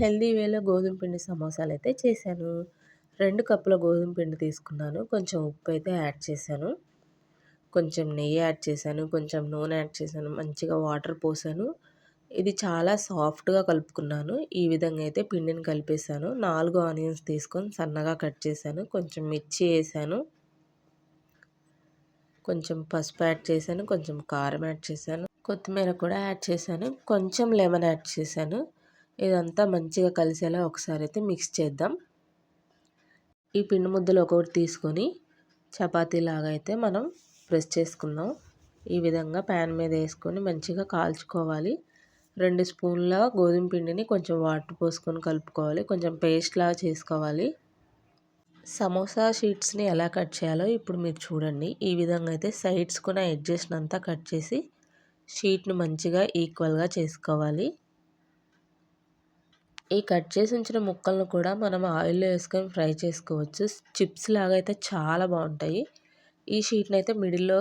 Healthy వేలో గోధుమ పిండి సమోసాలు అయితే చేశాను. రెండు కప్పుల గోధుమ పిండి తీసుకున్నాను. కొంచెం ఉప్పు అయితే యాడ్ చేశాను. కొంచెం నెయ్యి యాడ్ చేశాను. కొంచెం నూనె యాడ్ చేశాను. మంచిగా వాటర్ పోసాను. ఇది చాలా సాఫ్ట్గా కలుపుకున్నాను. ఈ విధంగా అయితే పిండిని కలిపేశాను నాలుగు ఆనియన్స్ తీసుకొని సన్నగా కట్ చేశాను. కొంచెం మిర్చి వేసాను. కొంచెం పసుపు యాడ్ చేశాను. కొంచెం కారం యాడ్ చేశాను. కొత్తిమీర కూడా యాడ్ చేశాను. కొంచెం లెమన్ యాడ్ చేశాను. ఇదంతా మంచిగా కలిసేలా ఒకసారి అయితే మిక్స్ చేద్దాం. ఈ పిండి ముద్దలు ఒకటి తీసుకొని చపాతీలాగా అయితే మనం ప్రెస్ చేసుకుందాం. ఈ విధంగా ప్యాన్ మీద వేసుకొని మంచిగా కాల్చుకోవాలి. రెండు స్పూన్ల గోధుమ పిండిని కొంచెం వాటర్ పోసుకొని కలుపుకోవాలి. కొంచెం పేస్ట్ లాగా చేసుకోవాలి. సమోసా షీట్స్ని ఎలా కట్ చేయాలో ఇప్పుడు మీరు చూడండి. ఈ విధంగా అయితే సైడ్స్ కూడా ఎడ్జెస్ట్ని అంతా కట్ చేసి షీట్ను మంచిగా ఈక్వల్గా చేసుకోవాలి. ఈ కట్ చేసి ఉంచిన ముక్కలను కూడా మనం ఆయిల్లో వేసుకొని ఫ్రై చేసుకోవచ్చు. చిప్స్ లాగా అయితే చాలా బాగుంటాయి. ఈ షీట్ని అయితే మిడిల్లో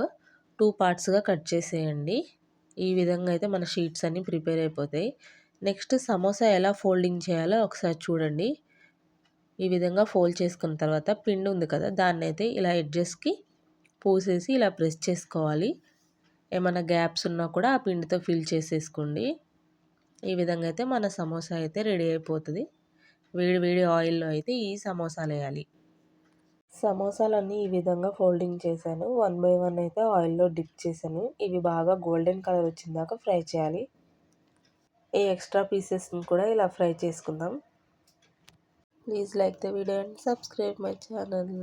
టూ పార్ట్స్గా కట్ చేసేయండి. ఈ విధంగా అయితే మన షీట్స్ అన్నీ ప్రిపేర్ అయిపోతాయి. నెక్స్ట్ సమోసా ఎలా ఫోల్డింగ్ చేయాలో ఒకసారి చూడండి. ఈ విధంగా ఫోల్డ్ చేసుకున్న తర్వాత పిండి ఉంది కదా దాన్ని అయితే ఇలా ఎడ్జెస్కి పూసేసి ఇలా ప్రెస్ చేసుకోవాలి. ఏమైనా గ్యాప్స్ ఉన్నా కూడా ఆ పిండితో ఫిల్ చేసేసుకోండి. ఈ విధంగా అయితే మన సమోసా అయితే రెడీ అయిపోతుంది. వేడి వేడి ఆయిల్లో అయితే ఈ సమోసాలు వేయాలి. సమోసాలన్నీ ఈ విధంగా ఫోల్డింగ్ చేశాను. వన్ బై వన్ అయితే ఆయిల్లో డిప్ చేశాను. ఇవి బాగా గోల్డెన్ కలర్ వచ్చిందాక ఫ్రై చేయాలి. ఈ ఎక్స్ట్రా పీసెస్ని కూడా ఇలా ఫ్రై చేసుకుందాం. Please like the video and subscribe my channel.